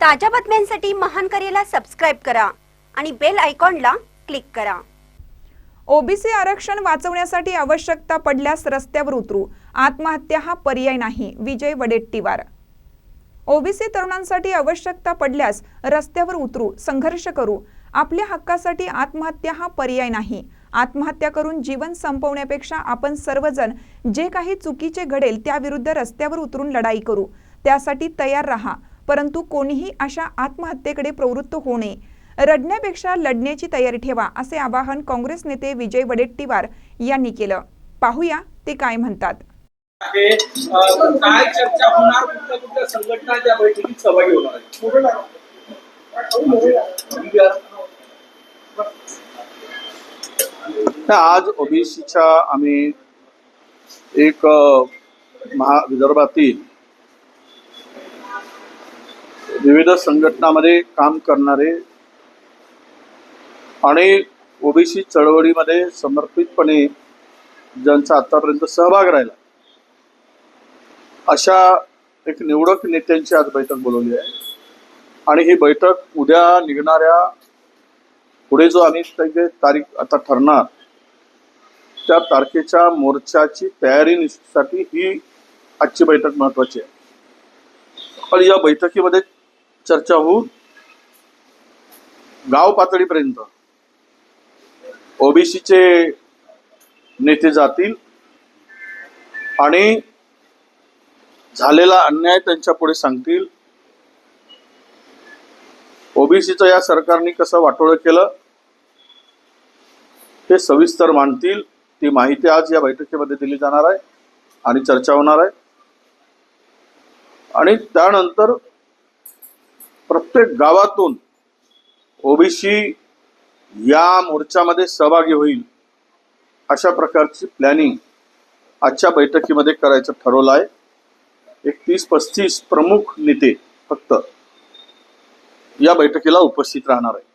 ताज्या बातम्यांसाठी महान करेला सबस्क्राईब करा आणि बेल आयकॉनला क्लिक करा. ओबीसी आरक्षण वाचवण्यासाठी आवश्यकता पडल्यास रस्त्यावर उतरू. आत्महत्या हा पर्याय नाही. विजय वडेट्टीवार. ओबीसी तरुणांसाठी आवश्यकता पडल्यास रस्त्यावर उतरू संघर्ष करू. आपल्या हक्कासाठी आत्महत्या हा पर्याय नाही. आत्महत्या करून जीवन संपवण्यापेक्षा आपण सर्वजण जे काही चुकीचे घडेल त्याविरुद्ध रस्त्यावर उतरून लढाई करू. त्यासाठी तयार राहा. परंतु कोणीही अशा आत्महत्येकडे प्रवृत्त होऊ नये. रडण्यापेक्षा लढण्याची तयारी ठेवा असे आवाहन काँग्रेस नेते विजय वडेट्टीवार यांनी केलं. पाहूया ते काय म्हणतात. काय चर्चा होणार? कुठल्या कुठल्या संघटना त्या बैठकीत सहभागी होणार आज ओबीसीच्या आम्ही एक महा विदर्भातील विविध संघटनामध्ये काम करणारे आणि ओबीसी चळवळीमध्ये समर्पितपणे ज्यांचा आतापर्यंत सहभाग राहिला. अशा एक निवडक नेत्यांची आज बैठक बोलवली आहे. आणि ही बैठक उद्या निघणाऱ्या पुढे जो आम्ही त्याची तारीख आता ठरणार त्या तारखेच्या मोर्चाची तयारीसाठी ही आजची बैठक महत्वाची आहे. पण या बैठकीमध्ये चर्चा होऊन गाव पातळीपर्यंत. ओबीसीचे नेते जातील आणि झालेला अन्याय त्यांच्या पुढे सांगतील. ओबीसीचं या सरकारने कसं वाटोळं केलं ते सविस्तर मांडतील. ती माहिती आज या बैठकीमध्ये दिली जाणार आहे आणि चर्चा होणार आहे. आणि त्यानंतर प्रत्येक गावातून ओबीसी या मोर्चामध्ये सहभागी होईल अशा प्रकारची प्लॅनिंग आजच्या बैठकीमध्ये करायचं ठरवलं आहे. एक तीस पस्तीस प्रमुख नेते फक्त या बैठकीला उपस्थित राहणार आहे